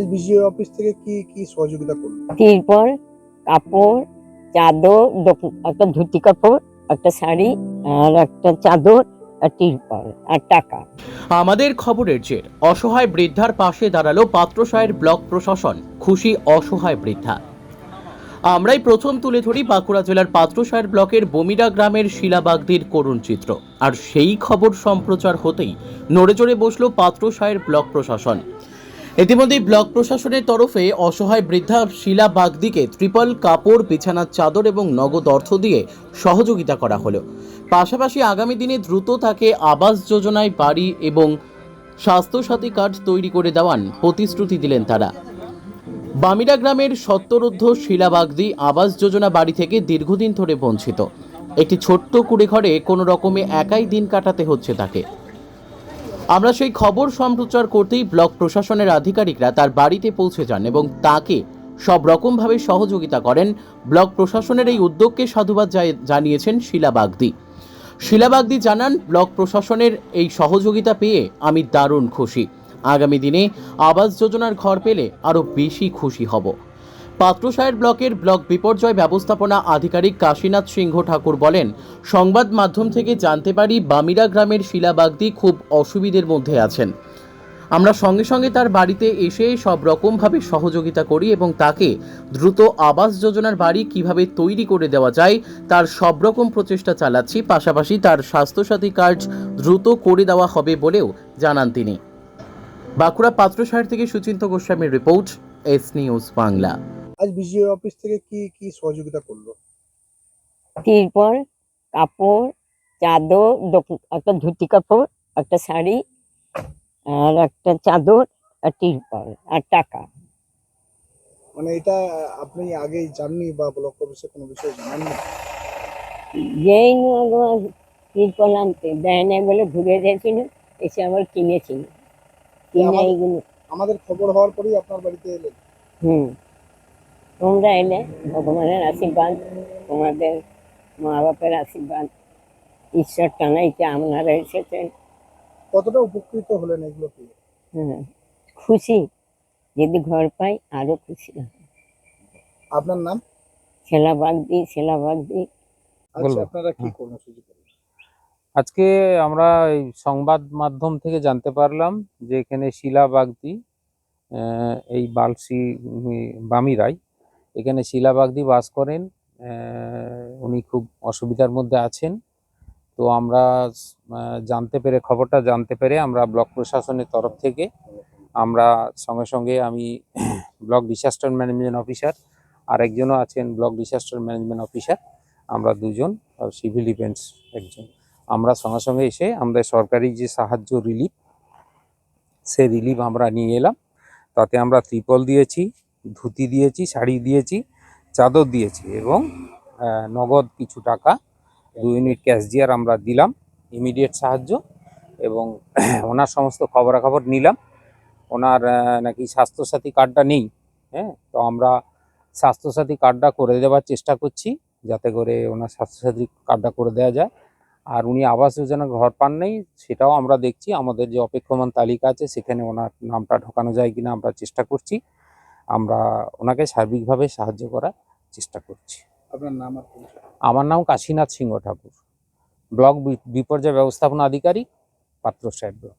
আজ বিজিও অফিস থেকে কি কি সহযোগিতা করল? তিরপল কাপড় চাদর একটা ধুতি কাপড় একটা শাড়ি আর একটা চাদর আর তিরপল আর টাকা। আমাদের খবরের জের অসহায় বৃদ্ধার পাশে দাঁড়াল পাত্রসায়ের ব্লক প্রশাসন খুশি অসহায় বৃদ্ধা। আমরাই প্রথম তুলে ধরি বাঁকুড়া জেলার পাত্রসায়ের ব্লকের বমিরা গ্রামের শিলাবাগদির করুণ চিত্র। আর সেই খবর সম্প্রচার হতেই নড়েচড়ে বসল পাত্রসায়ের ব্লক প্রশাসন। ইতিমধ্যেই ব্লক প্রশাসনের তরফে অসহায় বৃদ্ধা শিলা বাগদিকে ত্রিপল কাপড়, বিছানার চাদর এবং নগদ অর্থ দিয়ে সহযোগিতা করা হলো। পাশাপাশি আগামী দিনে দ্রুত তাকে আবাস যোজনায় বাড়ি এবং স্বাস্থ্যসাথী কার্ড তৈরি করে দেওয়ান প্রতিশ্রুতি দিলেন তারা। বামিরা গ্রামের সত্তরুদ্ধ শিলাবাগদি আবাস যোজনা বাড়ি থেকে দীর্ঘদিন ধরে বঞ্চিত। একটি ছোট্ট কুড়ে ঘরে কোনো রকমে একাই দিন কাটাতে হচ্ছে তাকে। আমরা সেই খবর সম্প্রচার করতেই ব্লক প্রশাসনের আধিকারিকরা তার বাড়িতে পৌঁছে যান এবং তাকে সব রকমভাবে সহযোগিতা করেন ব্লক প্রশাসনের এই উদ্যোগকে সাধুবাদ জানিয়েছেন শিলা বাগদি। শিলা বাগদি জানান, ব্লক প্রশাসনের এই সহযোগিতা পেয়ে আমি দারুণ খুশি। আগামী দিনে আবাস যোজনার ঘর পেলে আরও বেশি খুশি হব। পাত্রসায়ের ব্লকের ব্লক বিপর্যয় ব্যবস্থাপনা আধিকারিক কাশীনাথ সিংহ ঠাকুর বলেন, সংবাদ মাধ্যম থেকে জানতে পারি বামিরা গ্রামের শিলাবাগদি খুব অসুবিধের মধ্যে আছেন। আমরা সঙ্গে সঙ্গে তার বাড়িতে এসে সব রকমভাবে সহযোগিতা করি এবং তাকে দ্রুত আবাস যোজনার বাড়ি কীভাবে তৈরি করে দেওয়া যায়, তার সব রকম প্রচেষ্টা চালাচ্ছি, পাশাপাশি তার স্বাস্থ্যসাথী কার্ড দ্রুত করে দেওয়া হবে বলেও জানান তিনি। বাঁকুড়া পাত্রসাহের থেকে সুচিন্ত গোস্বামীর রিপোর্ট, এস নিউজ বাংলা। আজ বিজিও অফিস থেকে কি কি সহযোগিতা করল? তিরপল কাপড় চাদর একটা ধুতি কাপড় একটা শাড়ি আর একটা চাদর আর তিরপল আর টাকা। মানে এটা আপনি আগেই জাননি বা ব্লক অফিসে কোনো বিষয়ে জানাননি? যেই তিরপল আনতে দেয় না বলে ঘুরে গেছিল এসে আবার কিনেছিল। কিনে আমার- এইগুলো। আমাদের খবর হওয়ার পরেই আপনার বাড়িতে এলেন? হুম। তোমরা এলে ভগবানের আশীর্বাদ তোমাদের মা বাপের আশীর্বাদ। ঈশ্বর টানাইতে আপনারা এসেছেন। কতটা উপকৃত হলেন এগুলো পেয়ে হ্যাঁ খুশি। যদি ঘর পাই আরও খুশি আপনার নাম? ছেলাবাগ দিই ছেলাবাগ দিই আচ্ছা। আপনারা কি। কর্মসূচি আজকে আমরা এই সংবাদ মাধ্যম থেকে জানতে পারলাম যে এখানে শিলা বাগদি এই বালসি বামিরাই এখানে শিলা বাগদি বাস করেন উনি খুব অসুবিধার মধ্যে আছেন। তো আমরা জানতে পেরে, খবরটা জানতে পেরে আমরা ব্লক প্রশাসনের তরফ থেকে আমরা সঙ্গে সঙ্গে আমি ব্লক ডিসাস্টার ম্যানেজমেন্ট অফিসার আরেকজনও আছেন, ব্লক ডিসাস্টার ম্যানেজমেন্ট অফিসার আমরা দুজন, আর সিভিল ডিফেন্স একজন। আমরা সঙ্গে সঙ্গে এসে আমাদের সরকারি যে সাহায্য রিলিফ সেই রিলিফ আমরা নিয়ে এলাম। তাতে আমরা ত্রিপল দিয়েছি। ধুতি দিয়েছি, শাড়ি দিয়েছি, চাদর দিয়েছি এবং নগদ কিছু টাকা, দু ইউনিট ক্যাশ দিয়ে আমরা দিলাম ইমিডিয়েট সাহায্য এবং ওনার সমস্ত খবরাখবর নিলাম। ওনার নাকি স্বাস্থ্যসাথী কার্ডটা নেই হ্যাঁ? তো আমরা স্বাস্থ্যসাথী কার্ডটা করে দেওয়ার চেষ্টা করছি যাতে করে ওনার স্বাস্থ্যসাথী কার্ডটা করে দেওয়া যায়। আর উনি আবাস যোজনা ঘর পান নেই সেটাও আমরা দেখছি। আমাদের যে অপেক্ষমান তালিকা আছে, সেখানে ওনার নামটা ঢোকানো যায় কিনা আমরা চেষ্টা করছি। আমরা ওনাকে সার্বিকভাবে সাহায্য করার চেষ্টা করছি। আপনার নাম আমার নাম কাশীনাথ সিংহ ঠাকুর ব্লক বিপর্যয় ব্যবস্থাপনা আধিকারিক পাত্র সাহেব ব্লক।